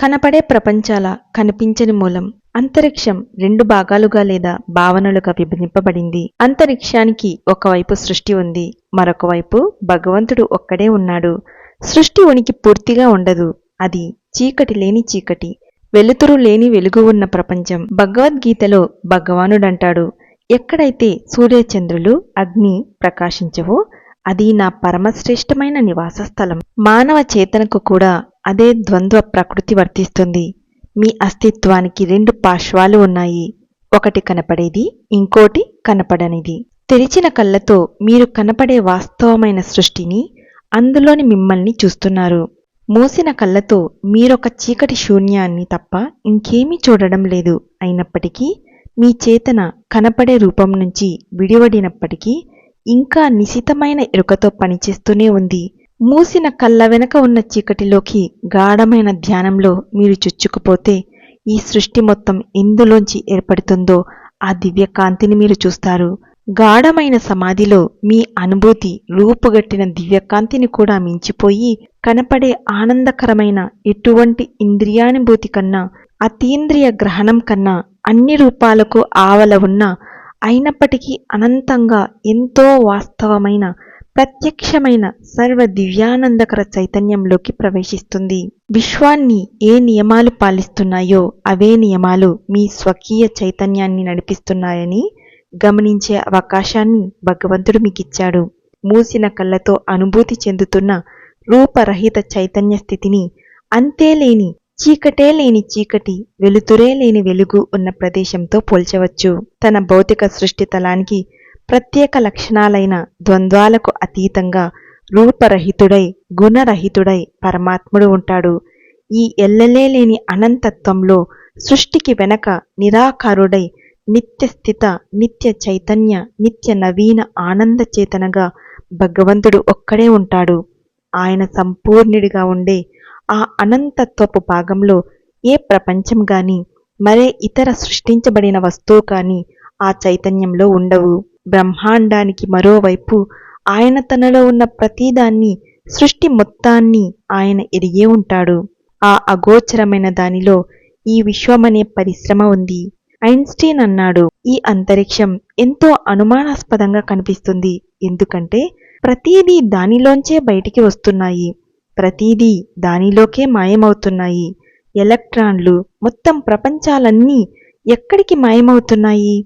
కనపడే ప్రపంచాల కనిపించని మూలం అంతరిక్షం రెండు భాగాలుగా లేదా భావనలుగా విభజింపబడింది. అంతరిక్షానికి ఒకవైపు సృష్టి ఉంది మరొక వైపు భగవంతుడు ఒక్కడే ఉన్నాడు. సృష్టి ఉనికి పూర్తిగా ఉండదు. అది చీకటి లేని చీకటి వెలుతురు లేని వెలుగు ఉన్న ప్రపంచం. భగవద్గీతలో భగవానుడంటాడు ఎక్కడైతే సూర్యచంద్రులు అగ్ని ప్రకాశించవో అది నా పరమశ్రేష్టమైన నివాస స్థలం మానవ చేతనకు కూడా అదే ద్వంద్వ ప్రకృతి వర్తిస్తుంది. మీ అస్తిత్వానికి రెండు పార్శ్వాలు ఉన్నాయి. ఒకటి కనపడేది ఇంకోటి కనపడనిది. తెరిచిన కళ్ళతో మీరు కనపడే వాస్తవమైన సృష్టిని అందులోని మిమ్మల్ని చూస్తున్నారు. మూసిన కళ్ళతో మీరొక చీకటి శూన్యాన్ని తప్ప ఇంకేమీ చూడడం లేదు. అయినప్పటికీ మీ చేతన కనపడే రూపం నుంచి విడివడినప్పటికీ ఇంకా నిశితమైన ఎరుకతో పనిచేస్తూనే ఉంది. మూసిన కళ్ళ వెనక ఉన్న చీకటిలోకి గాఢమైన ధ్యానంలో మీరు చొచ్చుకుపోతే ఈ సృష్టి మొత్తం ఎందులోంచి ఏర్పడుతుందో ఆ దివ్య కాంతిని మీరు చూస్తారు. గాఢమైన సమాధిలో మీ అనుభూతి రూపుగట్టిన దివ్యకాంతిని కూడా మించిపోయి కనపడే ఆనందకరమైన ఎటువంటి ఇంద్రియానుభూతి కన్నా అతీంద్రియ గ్రహణం కన్నా అన్ని రూపాలకు ఆవల ఉన్న అయినప్పటికీ అనంతంగా ఎంతో వాస్తవమైన ప్రత్యక్షమైన సర్వ దివ్యానందకర చైతన్యంలోకి ప్రవేశిస్తుంది. విశ్వాన్ని ఏ నియమాలు పాలిస్తున్నాయో అవే నియమాలు మీ స్వకీయ చైతన్యాన్ని నడిపిస్తున్నాయని గమనించే అవకాశాన్ని భగవంతుడు మీకిచ్చాడు. మూసిన కళ్ళతో అనుభూతి చెందుతున్న రూపరహిత చైతన్య స్థితిని అంతే లేని చీకటే లేని చీకటి వెలుతురే లేని వెలుగు ఉన్న ప్రదేశంతో పోల్చవచ్చు. తన భౌతిక సృష్టి తలానికి ప్రత్యేక లక్షణాలైన ద్వంద్వాలకు అతీతంగా రూపరహితుడై గుణరహితుడై పరమాత్ముడు ఉంటాడు. ఈ ఎల్లలే లేని అనంతత్వంలో సృష్టికి వెనక నిరాకారుడై నిత్యస్థిత నిత్య చైతన్య నిత్య నవీన ఆనంద చేతనగా భగవంతుడు ఒక్కడే ఉంటాడు. ఆయన సంపూర్ణుడిగా ఉండే ఆ అనంతత్వపు భాగంలో ఏ ప్రపంచం గాని మరే ఇతర సృష్టించబడిన వస్తువు కానీ ఆ చైతన్యంలో ఉండవు. బ్రహ్మాండానికి మరోవైపు ఆయన తనలో ఉన్న ప్రతిదాన్ని సృష్టి మొత్తాన్ని ఆయన ఎరిగే ఉంటాడు. ఆ అగోచరమైన దానిలో ఈ విశ్వమనే పరిశ్రమ ఉంది. ఐన్స్టీన్ అన్నాడు ఈ అంతరిక్షం ఎంతో అనుమానాస్పదంగా కనిపిస్తుంది. ఎందుకంటే ప్రతీదీ దానిలోంచే బయటికి వస్తున్నాయి. ప్రతీదీ దానిలోకే మాయమవుతున్నాయి. ఎలక్ట్రాన్లు మొత్తం ప్రపంచాలన్నీ ఎక్కడికి మాయమవుతున్నాయి?